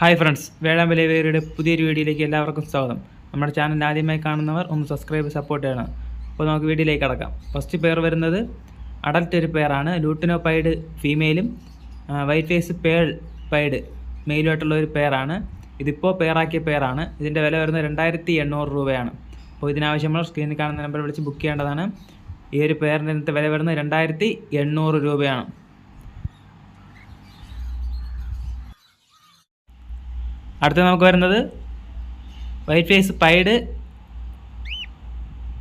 Hi friends വേഴാമ്പലി വേരുടെ പുതിയൊരു വീഡിയോയിലേക്ക് എല്ലാവർക്കും സ്വാഗതം. നമ്മുടെ ചാനൽ ആദ്യമായി കാണുന്നവർ ഒന്ന് സബ്സ്ക്രൈബ് സപ്പോർട്ട് ചെയ്യണം. അപ്പോൾ നമുക്ക് വീഡിയോയിലേക്ക് കടക്കാം. ഫസ്റ്റ് പെയർ വരുന്നത് അഡൽട്ട് ഒരു പെയറാണ് ലൂട്ടിനോ പൈഡ് ഫീമെയിലും വൈറ്റ് ഫേസ് പേൾ പൈഡ് മെയിലുമായിട്ടുള്ള ഒരു പെയറാണ് ഇതിപ്പോൾ പെയറാക്കിയ പെയറാണ് ഇതിന്റെ വില വരുന്നത് രണ്ടായിരത്തി എണ്ണൂറ് രൂപയാണ്. അപ്പോൾ ഇതിനാവശ്യമുള്ള സ്ക്രീനിൽ കാണുന്ന നമ്പർ വിളിച്ച് ബുക്ക് ചെയ്യേണ്ടതാണ്. ഈ ഒരു ഇന്നത്തെ വില വരുന്നത് രണ്ടായിരത്തി എണ്ണൂറ് രൂപയാണ്. അടുത്ത നമുക്ക് വരുന്നത് വൈറ്റ് ഫേസ് പൈഡ്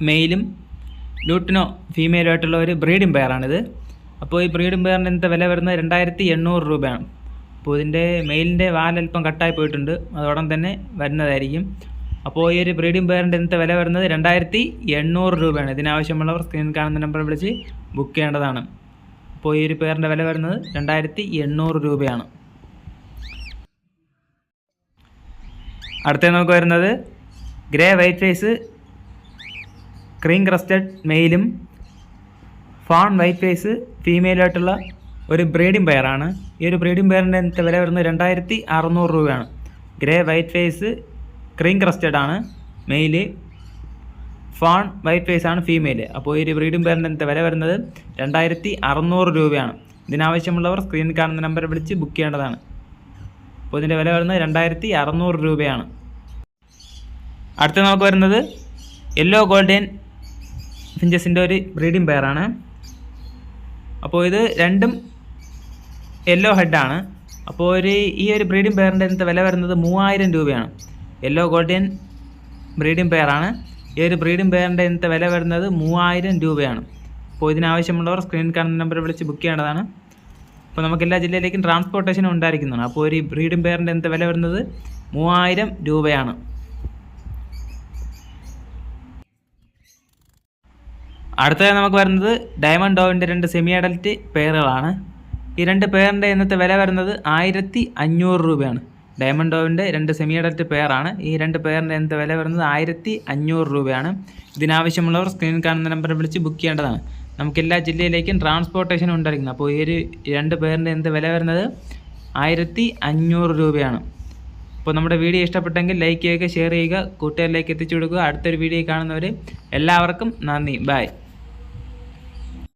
മെയിലും ലൂട്ടിനോ ഫീമെയിലും ആയിട്ടുള്ള ഒരു ബ്രീഡിംഗ് പെയറാണിത് അപ്പോൾ ഈ ബ്രീഡിംഗ് പെയറിന്റെ ഇന്നത്തെ വില വരുന്നത് രണ്ടായിരത്തി എണ്ണൂറ് രൂപയാണ്. അപ്പോൾ ഇതിന്റെ മെയിലിന്റെ വാലൽപ്പം കട്ടായി പോയിട്ടുണ്ട്. അതോടൊപ്പം തന്നെ വരുന്നതായിരിക്കും. അപ്പോൾ ഈ ഒരു ബ്രീഡിംഗ് പെയറിന്റെ ഇന്നത്തെ വില വരുന്നത് രണ്ടായിരത്തി എണ്ണൂറ് രൂപയാണ്. ഇതിനാവശ്യമുള്ളവർ സ്ക്രീനിൽ കാണുന്ന നമ്പർ വിളിച്ച് ബുക്ക് ചെയ്യേണ്ടതാണ്. അപ്പോൾ ഈ ഒരു പെയറിന്റെ വില വരുന്നത് രണ്ടായിരത്തി എണ്ണൂറ് രൂപയാണ്. അടുത്ത നമുക്ക് വരുന്നത് grey white face cream crested മെയിലും ഫോൺ വൈറ്റ് ഫേസ് ഫീമെയിലായിട്ടുള്ള ഒരു ബ്രീഡിംഗ് പെയറാണ് ഈ ഒരു ബ്രീഡിംഗ് പെയറിന്റെ വില വരുന്നത് രണ്ടായിരത്തി അറുന്നൂറ് രൂപയാണ്. Grey white face cream crested ആണ് മെയിൽ ഫോൺ വൈറ്റ് ഫേസ് ആണ് ഫീമെയിൽ അപ്പോൾ ഈ ഒരു ബ്രീഡിംഗ് പെയറിന്റെ വില വരുന്നത് രണ്ടായിരത്തി അറുന്നൂറ് രൂപയാണ്. ഇതിനാവശ്യമുള്ളവർ സ്ക്രീനിൽ കാണുന്ന നമ്പർ വിളിച്ച് ബുക്ക് ചെയ്യേണ്ടതാണ്. അപ്പോൾ ഇതിന്റെ വില വരുന്നത് രണ്ടായിരത്തി അറുന്നൂറ് രൂപയാണ്. അടുത്ത നമുക്ക് വരുന്നത് യെല്ലോ ഗോൾഡൻ ഫിഞ്ചസിന്റെ ഒരു ബ്രീഡിംഗ് പെയറാണ് അപ്പോൾ ഇത് രണ്ടും യെല്ലോ ഹെഡാണ് അപ്പോൾ ഒരു ഈ ഒരു ബ്രീഡിംഗ് പെയറിന്റെ ഇന്നത്തെ വില വരുന്നത് മൂവായിരം രൂപയാണ്. യെല്ലോ ഗോൾഡൻ ബ്രീഡിംഗ് പെയറാണ് ഈ ഒരു ബ്രീഡിംഗ് പെയറിന്റെ ഇന്നത്തെ വില വരുന്നത് മൂവായിരം രൂപയാണ്. അപ്പോൾ ഇതിനാവശ്യമുള്ളവർ സ്ക്രീൻ കാണുന്ന നമ്പർ വിളിച്ച് ബുക്ക് ചെയ്യേണ്ടതാണ്. അപ്പോൾ നമുക്ക് എല്ലാ ജില്ലയിലേക്കും ട്രാൻസ്പോർട്ടേഷൻ ഉണ്ടായിരിക്കുന്നതാണ്. അപ്പോൾ ഒരു ബ്രീഡും പേരിന്റെ എന്ത് വില വരുന്നത്? മൂവായിരം രൂപയാണ്. അടുത്തത് നമുക്ക് വരുന്നത് ഡയമണ്ട് ഡോവിന്റെ രണ്ട് സെമി അഡൽറ്റ് പെയറുകളാണ് ഈ രണ്ട് പെയറിന്റെ ഇന്നത്തെ വില വരുന്നത് ആയിരത്തി അഞ്ഞൂറ് രൂപയാണ്. ഡയമണ്ട് ഡോവിന്റെ രണ്ട് സെമി അഡൽറ്റ് പെയറാണ് ഈ രണ്ട് പെയറിന്റെ ഇന്നത്തെ വില വരുന്നത്? ആയിരത്തി അഞ്ഞൂറ് രൂപയാണ്. ഇതിനാവശ്യമുള്ളവർ സ്ക്രീനിൽ കാണുന്ന നമ്പറിൽ വിളിച്ച് ബുക്ക് ചെയ്യേണ്ടതാണ്. നമുക്ക് എല്ലാ ജില്ലയിലേക്കും ട്രാൻസ്പോർട്ടേഷൻ ഉണ്ടായിരിക്കുന്നത് അപ്പോൾ ഈ ഒരു രണ്ട് പേരിന്റെ എന്ത് വില വരുന്നത്? ആയിരത്തി അഞ്ഞൂറ് രൂപയാണ്. അപ്പോൾ നമ്മുടെ വീഡിയോ ഇഷ്ടപ്പെട്ടെങ്കിൽ ലൈക്ക് ചെയ്യുക ഷെയർ ചെയ്യുക കൂട്ടുകാരിലേക്ക് എത്തിച്ചു കൊടുക്കുക. അടുത്തൊരു വീഡിയോ കാണുന്നവർ എല്ലാവർക്കും നന്ദി. ബൈ